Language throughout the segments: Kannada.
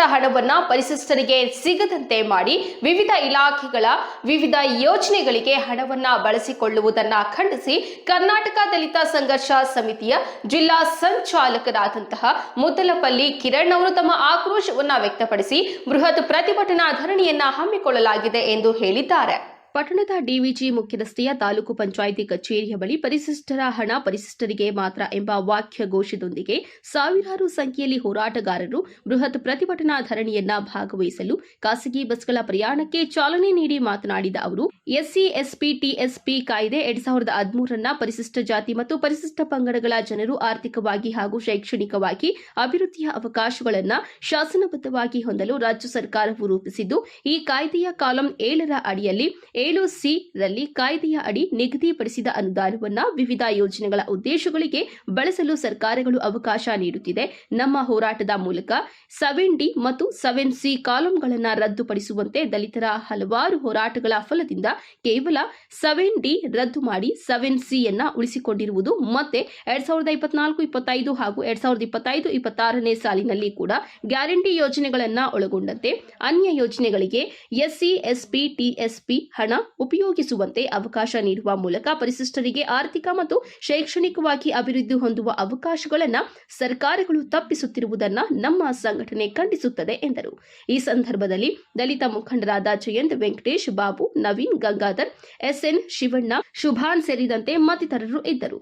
ಪರಿಶಿಷ್ಟರ ಹಣವನ್ನ ಪರಿಶಿಷ್ಟರಿಗೆ ಸಿಗದಂತೆ ಮಾಡಿ ವಿವಿಧ ಇಲಾಖೆಗಳ ವಿವಿಧ ಯೋಜನೆಗಳಿಗೆ ಹಣವನ್ನ ಬಳಸಿಕೊಳ್ಳುವುದನ್ನ ಖಂಡಿಸಿ ಕರ್ನಾಟಕ ದಲಿತ ಸಂಘರ್ಷ ಸಮಿತಿಯ ಜಿಲ್ಲಾ ಸಂಚಾಲಕರಾದಂತಹ ಮುದ್ದಲಪಲ್ಲಿ ಕಿರಣ್ ಅವರು ತಮ್ಮ ಆಕ್ರೋಶವನ್ನ ವ್ಯಕ್ತಪಡಿಸಿ ಬೃಹತ್ ಪ್ರತಿಭಟನಾ ಧರಣಿಯನ್ನ ಹಮ್ಮಿಕೊಳ್ಳಲಾಗಿದೆ ಎಂದು ಹೇಳಿದ್ದಾರೆ. ಪಟ್ಟಣದ ಡಿವಿಜಿ ಮುಖ್ಯ ರಸ್ತೆಯ ತಾಲೂಕು ಪಂಚಾಯಿತಿ ಕಚೇರಿಯ ಬಳಿ ಪರಿಶಿಷ್ಟರ ಹಣ ಪರಿಶಿಷ್ಟರಿಗೆ ಮಾತ್ರ ಎಂಬ ವಾಕ್ಯ ಘೋಷದೊಂದಿಗೆ ಸಾವಿರಾರು ಸಂಖ್ಯೆಯಲ್ಲಿ ಹೋರಾಟಗಾರರು ಬೃಹತ್ ಪ್ರತಿಭಟನಾ ಧರಣಿಯನ್ನ ಭಾಗವಹಿಸಲು ಖಾಸಗಿ ಬಸ್ಗಳ ಪ್ರಯಾಣಕ್ಕೆ ಚಾಲನೆ ನೀಡಿ ಮಾತನಾಡಿದ ಅವರು, ಎಸ್ಸಿ, ಎಸ್ಪಿ, ಟಿಎಸ್ಪಿ ಕಾಯ್ದೆ ಎರಡ್ ಸಾವಿರದ ಹದಿಮೂರನ್ನ ಪರಿಶಿಷ್ಟ ಜಾತಿ ಮತ್ತು ಪರಿಶಿಷ್ಟ ಪಂಗಡಗಳ ಜನರು ಆರ್ಥಿಕವಾಗಿ ಹಾಗೂ ಶೈಕ್ಷಣಿಕವಾಗಿ ಅಭಿವೃದ್ಧಿಯ ಅವಕಾಶಗಳನ್ನು ಶಾಸನಬದ್ಧವಾಗಿ ಹೊಂದಲು ರಾಜ್ಯ ಸರ್ಕಾರವು ರೂಪಿಸಿದ್ದು, ಈ ಕಾಯ್ದೆಯ ಕಾಲಂ ಏಳರ ಅಡಿಯಲ್ಲಿ ಏಳು ಸಿ ರಲ್ಲಿ ಕಾಯ್ದೆಯ ಅಡಿ ನಿಗದಿಪಡಿಸಿದ ಅನುದಾನವನ್ನ ವಿವಿಧ ಯೋಜನೆಗಳ ಉದ್ದೇಶಗಳಿಗೆ ಬಳಸಲು ಸರ್ಕಾರಗಳು ಅವಕಾಶ ನೀಡುತ್ತಿದೆ. ನಮ್ಮ ಹೋರಾಟದ ಮೂಲಕ ಸೆವೆನ್ ಡಿ ಮತ್ತು ಸೆವೆನ್ ಸಿ ಕಾಲಂಗಳನ್ನು ರದ್ದುಪಡಿಸುವಂತೆ ದಲಿತರ ಹಲವಾರು ಹೋರಾಟಗಳ ಫಲದಿಂದ ಕೇವಲ ಸೆವೆನ್ ಡಿ ರದ್ದು ಮಾಡಿ ಸೆವೆನ್ ಸಿ ಯನ್ನ ಉಳಿಸಿಕೊಂಡಿರುವುದು ಮತ್ತೆ ಎರಡ್ ಸಾವಿರದ ಇಪ್ಪತ್ನಾಲ್ಕು, ಇಪ್ಪತ್ತೈದು ಹಾಗೂ ಎರಡ್ ಸಾವಿರದ ಇಪ್ಪತ್ತೈದು, ಇಪ್ಪತ್ತಾರನೇ ಸಾಲಿನಲ್ಲಿ ಕೂಡ ಗ್ಯಾರಂಟಿ ಯೋಜನೆಗಳನ್ನ ಒಳಗೊಂಡಂತೆ ಅನ್ಯ ಯೋಜನೆಗಳಿಗೆ ಎಸ್ಸಿ ಎಸ್ಪಿ ಟಿಎಸ್ಪಿ ಹಣ ಉಪಯೋಗಿಸುವಂತೆ ಅವಕಾಶ ನೀಡುವ ಮೂಲಕ ಪರಿಶಿಷ್ಟರಿಗೆ ಆರ್ಥಿಕ ಮತ್ತು ಶೈಕ್ಷಣಿಕವಾಗಿ ಅಭಿವೃದ್ಧಿ ಹೊಂದುವ ಅವಕಾಶಗಳನ್ನು ಸರ್ಕಾರಗಳು ತಪ್ಪಿಸುತ್ತಿರುವುದನ್ನ ನಮ್ಮ ಸಂಘಟನೆ ಖಂಡಿಸುತ್ತದೆ, ಎಂದರು. ಈ ಸಂದರ್ಭದಲ್ಲಿ ದಲಿತ ಮುಖಂಡರಾದ ಜಯಂತ್ ವೆಂಕಟೇಶ್, ಬಾಬು ನವೀನ್ ಗಂಗಾಧರ್, ಎಸ್ಎನ್ ಶಿವಣ್ಣ, ಶುಭಾನ್ ಸೇರಿದಂತೆ ಮತ್ತಿತರರು ಇದ್ದರು.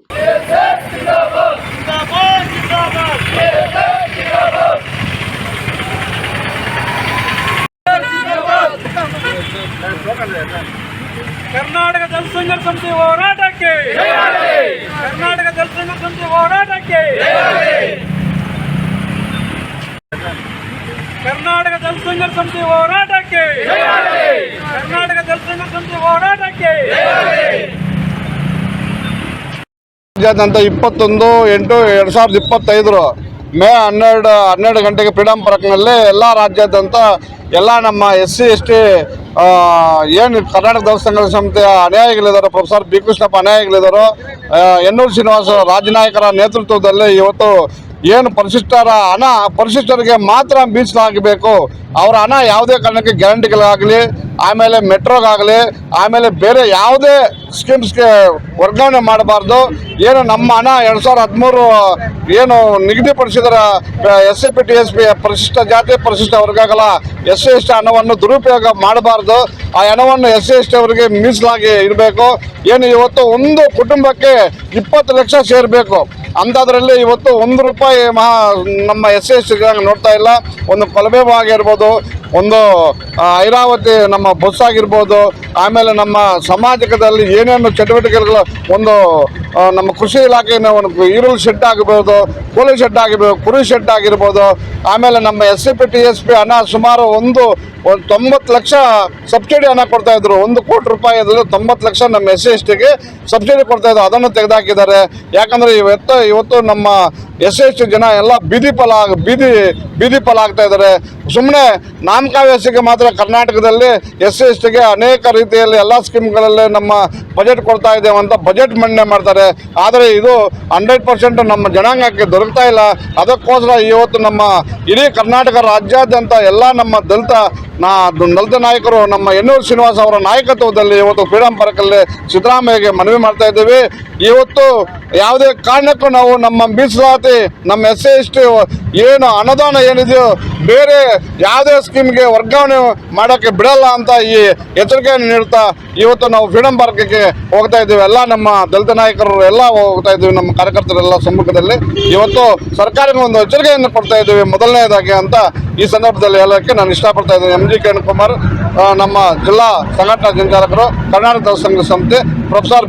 ಕರ್ನಾಟಕ ಜನಸಂಘ ಸಮಿತಿ ಹೋರಾಟಕ್ಕೆ. ಕರ್ನಾಟಕ ಜನಸಂಘ ಸಮಿತಿ ಹೋರಾಟಕ್ಕೆ. ಕರ್ನಾಟಕ ಜನಸಂಘ ಸಮಿತಿ ಹೋರಾಟಕ್ಕೆ. ಕರ್ನಾಟಕ ಜನಸಂಘ ಸಮಿತಿ ಹೋರಾಟಕ್ಕೆ. ರಾಜ್ಯಾದ್ಯಂತ ಇಪ್ಪತ್ತೊಂದು, ಎಂಟು, ಎರಡು ಸಾವಿರದ ಇಪ್ಪತ್ತೈದರು ಮೇ ಹನ್ನೆರಡು ಹನ್ನೆರಡು ಗಂಟೆಗೆ ಫ್ರೀಡಮ್ ಪಾರ್ಕ್ನಲ್ಲಿ ಎಲ್ಲ ರಾಜ್ಯಾದ್ಯಂತ ಎಲ್ಲ ನಮ್ಮ ಎಸ್ ಸಿ, ಎಸ್ ಟಿ ಏನು ಕರ್ನಾಟಕ ದಲಿತ ಸಂಘದ ಸಮಿತಿಯ ಅನುಯಾಯಿಗಳಿದ್ದಾರೆ, ಪ್ರೊಫೆಸರ್ ಬಿ ಕೃಷ್ಣಪ್ಪ ಅನುಯಾಯಿಗಳಿದ್ದಾರೆ ಎನ್ನೂರು ಶ್ರೀನಿವಾಸ ರಾಜನಾಯಕರ ನೇತೃತ್ವದಲ್ಲಿ ಇವತ್ತು ಏನು ಪರಿಶಿಷ್ಟರ ಹಣ ಪರಿಶಿಷ್ಟರಿಗೆ ಮಾತ್ರ ಮೀಸಲಾಗಬೇಕು. ಅವರ ಹಣ ಯಾವುದೇ ಕಾರಣಕ್ಕೆ ಗ್ಯಾರಂಟಿಗಳಾಗಲಿ ಆಮೇಲೆ ಮೆಟ್ರೋಗಾಗಲಿ ಆಮೇಲೆ ಬೇರೆ ಯಾವುದೇ ಸ್ಕೀಮ್ಸ್ಗೆ ವರ್ಗಾವಣೆ ಮಾಡಬಾರ್ದು. ಏನು ನಮ್ಮ ಹಣ ಎರಡು ಸಾವಿರದ ಹದಿಮೂರು ಏನು ನಿಗದಿಪಡಿಸಿದರ S C P T S P ಪರಿಶಿಷ್ಟ, ಜಾತಿ ಪರಿಶಿಷ್ಟ ವರ್ಗಗಳ ಎಸ್ ಸಿ ಎಸ್ ಟಿ ಹಣವನ್ನು ದುರುಪಯೋಗ ಮಾಡಬಾರ್ದು. ಆ ಹಣವನ್ನು ಎಸ್ ಸಿ ಎಸ್ ಟಿ ಅವರಿಗೆ ಮೀಸಲಾಗಿ ಇರಬೇಕು ಏನು ಇವತ್ತು ಒಂದು ಕುಟುಂಬಕ್ಕೆ ಇಪ್ಪತ್ತು ಲಕ್ಷ ಸೇರಬೇಕು. ಅಂಥದ್ರಲ್ಲಿ ಇವತ್ತು ಒಂದು ರೂಪಾಯಿ ಮಹಾ ನಮ್ಮ ಎಸ್ ಎಸ್ ನೋಡ್ತಾ ಇಲ್ಲ. ಒಂದು ಕೊಲಬೇವು ಆಗಿರ್ಬೋದು ಒಂದು ಐರಾವತಿ ನಮ್ಮ ಬಸ್ ಆಗಿರ್ಬೋದು, ಆಮೇಲೆ ನಮ್ಮ ಸಮಾಜದಲ್ಲಿ ಏನೇನು ಚಟುವಟಿಕೆಗಳು, ಒಂದು ನಮ್ಮ ಕೃಷಿ ಇಲಾಖೆಯ ಒಂದು ಈರುಳ್ಳಿ ಶೆಡ್ ಆಗಿರ್ಬೋದು, ಕೋಳಿ ಶೆಡ್ ಆಗಿರ್ಬೋದು, ಕುರಿ ಶೆಡ್ ಆಗಿರ್ಬೋದು, ಆಮೇಲೆ ನಮ್ಮ S C P, T S P ಹಣ ಸುಮಾರು ಒಂದು ಒಂದು ತೊಂಬತ್ತು ಲಕ್ಷ ಸಬ್ಸಿಡಿ ಹಣ ಕೊಡ್ತಾ ಇದ್ರು. ಒಂದು ಕೋಟಿ ರೂಪಾಯಿ ಅದರಲ್ಲಿ ತೊಂಬತ್ತು ಲಕ್ಷ ನಮ್ಮ ಎಸ್ ಸಿ ಎಸ್ ಟಿಗೆ ಸಬ್ಸಿಡಿ ಕೊಡ್ತಾ ಇದ್ರು. ಅದನ್ನು ತೆಗೆದಾಕಿದ್ದಾರೆ. ಯಾಕಂದ್ರೆ ಇವತ್ತು ಇವತ್ತು ನಮ್ಮ ಎಸ್ ಎಸ್ ಟಿ ಜನ ಎಲ್ಲ ಬೀದಿ ಫಲ ಬೀದಿ ಬೀದಿ ಫಲ ಆಗ್ತಾ ಇದ್ದಾರೆ. ಸುಮ್ಮನೆ ನಾಮಕಾವ್ಯಾಸಿಗೆ ಮಾತ್ರ ಕರ್ನಾಟಕದಲ್ಲಿ ಎಸ್ ಸಿ ಎಸ್ ಅನೇಕ ರೀತಿಯಲ್ಲಿ ಎಲ್ಲ ಸ್ಕೀಮ್ಗಳಲ್ಲಿ ನಮ್ಮ ಬಜೆಟ್ ಕೊಡ್ತಾ ಇದ್ದೇವೆ ಅಂತ ಬಜೆಟ್ ಮಂಡನೆ ಮಾಡ್ತಾರೆ. ಆದರೆ ಇದು ಹಂಡ್ರೆಡ್ ಪರ್ಸೆಂಟ್ ನಮ್ಮ ಜನಾಂಗಕ್ಕೆ ದೊರಕ್ತಾ ಇಲ್ಲ. ಅದಕ್ಕೋಸ್ಕರ ಇವತ್ತು ನಮ್ಮ ಇಡೀ ಕರ್ನಾಟಕ ರಾಜ್ಯಾದ್ಯಂತ ಎಲ್ಲ ನಮ್ಮ ದಲಿತ ನಾ ದಲಿತ ನಾಯಕರು, ನಮ್ಮ ಎನ್ನೂರು ಶ್ರೀನಿವಾಸ ಅವರ ನಾಯಕತ್ವದಲ್ಲಿ ಇವತ್ತು ಫ್ರೀಡಂ ಪಾರ್ಕಲ್ಲಿ ಸಿದ್ದರಾಮಯ್ಯಗೆ ಮನವಿ ಮಾಡ್ತಾ ಇದ್ದೀವಿ. ಇವತ್ತು ಯಾವುದೇ ಕಾರಣಕ್ಕೂ ನಾವು ನಮ್ಮ ಮೀಸಲಾತಿ, ನಮ್ಮ ಎಸ್ ಸಿ ಎಸ್ ಟಿ ಏನು ಅನುದಾನ ಏನಿದೆಯೋ ಬೇರೆ ಯಾವುದೇ ಸ್ಕೀಮ್ಗೆ ವರ್ಗಾವಣೆ ಮಾಡೋಕ್ಕೆ ಬಿಡಲ್ಲ ಅಂತ ಈ ಎಚ್ಚರಿಕೆಯನ್ನು ನೀಡ್ತಾ ಇವತ್ತು ನಾವು ಫ್ರೀಡಮ್ ಹೋಗ್ತಾ ಇದ್ದೀವಿ. ಎಲ್ಲ ನಮ್ಮ ದಲಿತ ನಾಯಕರು ಎಲ್ಲ ಹೋಗ್ತಾ ಇದ್ದೀವಿ. ನಮ್ಮ ಕಾರ್ಯಕರ್ತರೆಲ್ಲ ಸಮ್ಮುಖದಲ್ಲಿ. ಇವತ್ತು ಸರ್ಕಾರಕ್ಕೆ ಒಂದು ಎಚ್ಚರಿಕೆಯನ್ನು ಕೊಡ್ತಾ ಇದ್ದೀವಿ. ಮೊದಲನೇದಾಗಿ ಅಂತ ಈ ಸಂದರ್ಭದಲ್ಲಿ ಹೇಳೋಕ್ಕೆ ನಾನು ಇಷ್ಟಪಡ್ತಾ ಇದ್ದೀನಿ. ಎಂ ಜಿ ಕಿರಣ್ ಕುಮಾರ್ ನಮ್ಮ ಜಿಲ್ಲಾ ಸಂಘಟನಾ ಸಂಚಾಲಕರು, ಕರ್ನಾಟಕ ಸಂಘ ಸಂಸ್ಥೆ ಪ್ರೊಫೆಸರ್